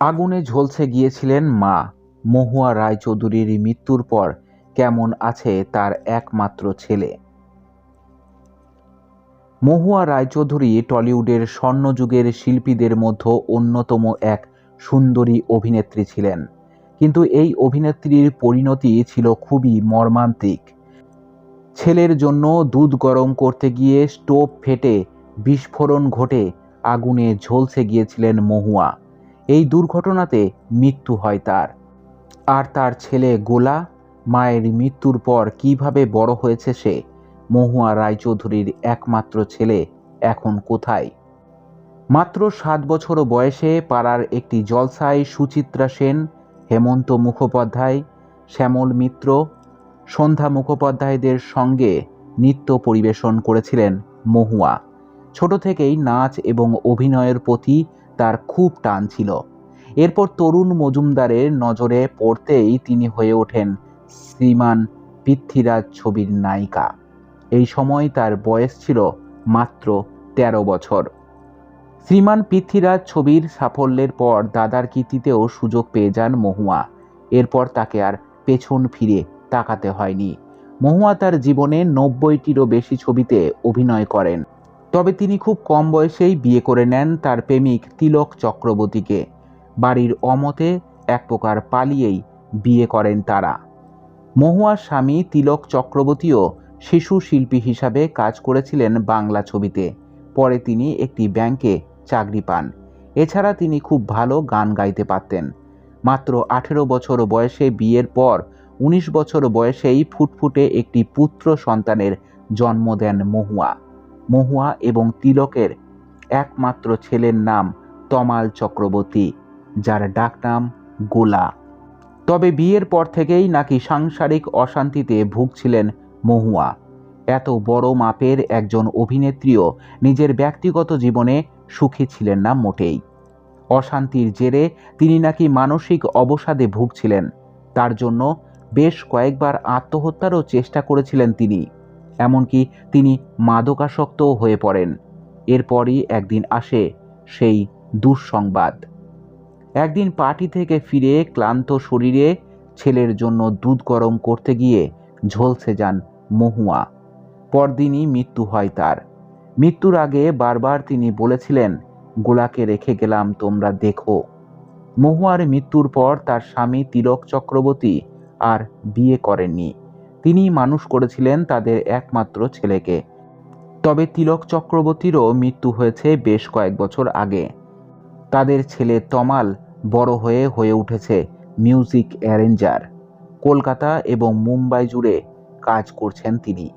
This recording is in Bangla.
আগুনে ঝলসে গিয়েছিলেন মা। মহুয়া রায়চৌধুরীর মৃত্যুর পর কেমন আছে তার একমাত্র ছেলে। মহুয়া রায়চৌধুরী টলিউডের স্বর্ণযুগের শিল্পীদের মধ্যে অন্যতম এক সুন্দরী অভিনেত্রী ছিলেন। কিন্তু এই অভিনেত্রীর পরিণতি ছিল খুবই মর্মান্তিক। ছেলের জন্য দুধ গরম করতে গিয়ে স্টোভ ফেটে বিস্ফোরণ ঘটে আগুনে ঝলসে গিয়েছিলেন মহুয়া। এই দুর্ঘটনাতে মৃত্যু হয় তার। আর তার ছেলে গোলা, মায়ের মৃত্যুর পর কীভাবে বড় হয়েছে সে? মহুয়া রায়চৌধুরীর একমাত্র ছেলে এখন কোথায়? মাত্র সাত বছর বয়সে পাড়ার একটি জলসায় সুচিত্রা সেন, হেমন্ত মুখোপাধ্যায়, শ্যামল মিত্র, সন্ধ্যা মুখোপাধ্যায়দের সঙ্গে নৃত্য পরিবেশন করেছিলেন মহুয়া। ছোট থেকেই নাচ এবং অভিনয়ের প্রতি তার খুব টান ছিল। এরপর তরুণ মজুমদারের নজরে পড়তেই তিনি হয়ে ওঠেন শ্রীমান পৃথ্বীরাজ ছবির নায়িকা। এই সময় তার বয়স ছিল মাত্র তেরো বছর। শ্রীমান পৃথ্বীরাজ ছবির সাফল্যের পর দাদার কীর্তিতেও সুযোগ পেয়ে যান মহুয়া। এরপর তাকে আর পেছন ফিরে তাকাতে হয়নি। মহুয়া তার জীবনে নব্বইটিরও বেশি ছবিতে অভিনয় করেন। তবে তিনি খুব কম বয়সেই বিয়ে করে নেন তার প্রেমিক তিলক চক্রবর্তীকে। বাড়ির অমতে এক প্রকার পালিয়েই বিয়ে করেন তারা। মহুয়ার স্বামী তিলক চক্রবর্তীও শিশু শিল্পী হিসাবে কাজ করেছিলেন বাংলা ছবিতে। পরে তিনি একটি ব্যাংকে চাকরি পান। এছাড়া তিনি খুব ভালো গান গাইতে পারতেন। মাত্র আঠেরো বছর বয়সে বিয়ের পর উনিশ বছর বয়সেই ফুটফুটে একটি পুত্র সন্তানের জন্ম দেন মহুয়া। মহুয়া এবং তিলকের একমাত্র ছেলের নাম তমাল চক্রবর্তী, যার ডাকনাম গোলা। তবে বিয়ের পর থেকেই নাকি সাংসারিক অশান্তিতে ভুগছিলেন মহুয়া। এত বড় মাপের একজন অভিনেত্রীও নিজের ব্যক্তিগত জীবনে সুখী ছিলেন না মোটেই। অশান্তির জেরে তিনি নাকি মানসিক অবসাদে ভুগছিলেন। তার জন্য বেশ কয়েকবার আত্মহত্যারও চেষ্টা করেছিলেন তিনি। এমনকি তিনি মাদকাসক্তও হয়ে পড়েন। এরপরই একদিন আসে সেই দুঃসংবাদ। একদিন পার্টি থেকে ফিরে ক্লান্ত শরীরে ছেলের জন্য দুধ গরম করতে গিয়ে ঝলসে যান মহুয়া। পরদিনই মৃত্যু হয় তার। মৃত্যুর আগে বারবার তিনি বলেছিলেন, গোলাকে রেখে গেলাম, তোমরা দেখো। মহুয়ার মৃত্যুর পর তার স্বামী তিলক চক্রবর্তী আর বিয়ে করেননি। তিনি মানুষ করেছিলেন তাদের একমাত্র ছেলেকে। তবে তিলক চক্রবর্তীরও মৃত্যু হয়েছে বেশ কয়েক বছর আগে। তাদের ছেলে তমাল বড় হয়ে হয়ে উঠেছে মিউজিক অ্যারেঞ্জার। কলকাতা এবং মুম্বাই জুড়ে কাজ করছেন তিনি।